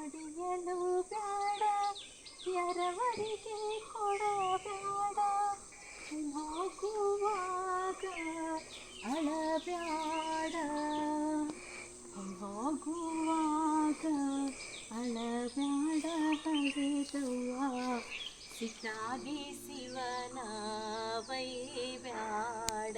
ನಡೆಯಲು ಬ್ಯಾಡ ಎರವರಿಗೆ ಕೊಡಬ್ಯಾಡ ಹೋಗುವಾಗ ಅಳಬ್ಯಾಡ ಹೋಗುವಾಗ ಅಳಬ್ಯಾಡ ಹರಿದವ್ವ ಸಿಟ್ಟಾಗಿ ಶಿವನ ಬೈಬ್ಯಾಡ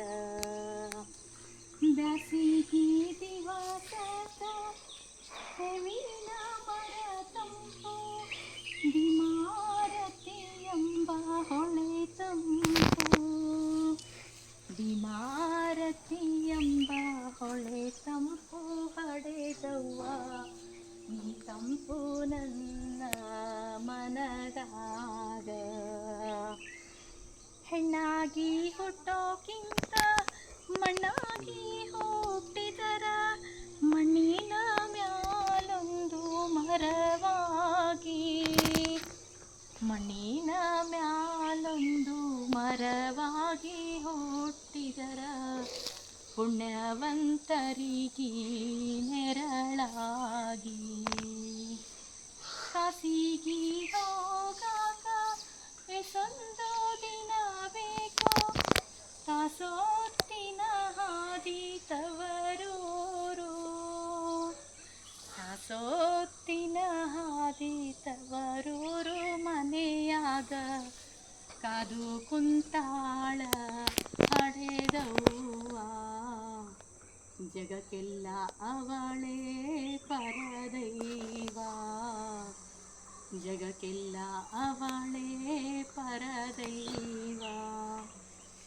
ದಿಮಾರತಿ ಎಂಬ ಹೊಳೆ ತಂಪು ದಿಮಾರತಿ ಎಂಬ ಹೊಳೆ ತಂಪು ಹಡೆದವ್ವ. ಈ ತಂಪು ನನ್ನ ಮನದಾಗ ಹೆಣ್ಣಾಗಿ ಹುಟ್ಟೋಕ್ಕಿಂತ ಮಣ್ಣಾಗಿ ಮಣ್ಣಿನ ಮ್ಯಾಲೊಂದು ಮರವಾಗಿ ಹುಟ್ಟಿದರ, ಪುಣ್ಯವಂತರಿಗಿ ನೆರಳಾಗಿ. ಕಸಿಗಿ ಹೋಗಾಕ ಎಸೊಂದು ದಿನ ಬೇಕೋ, ತಾಸೋತ್ತಿನ ಹಾದಿ ತವರೂರು. ತಾಸೋತ್ತಿನ ಹಾದಿ ತವರೂರು ಮನೆಯಾಗ ಕಾದು ಕುಂತಾಳ ಹಡೆದವ್ವ ಜಗಕ್ಕೆಲ್ಲ ಅವಳೇ ಪರದೈವ ಜಗಕ್ಕೆಲ್ಲ ಅವಳೇ ಪರದೈವ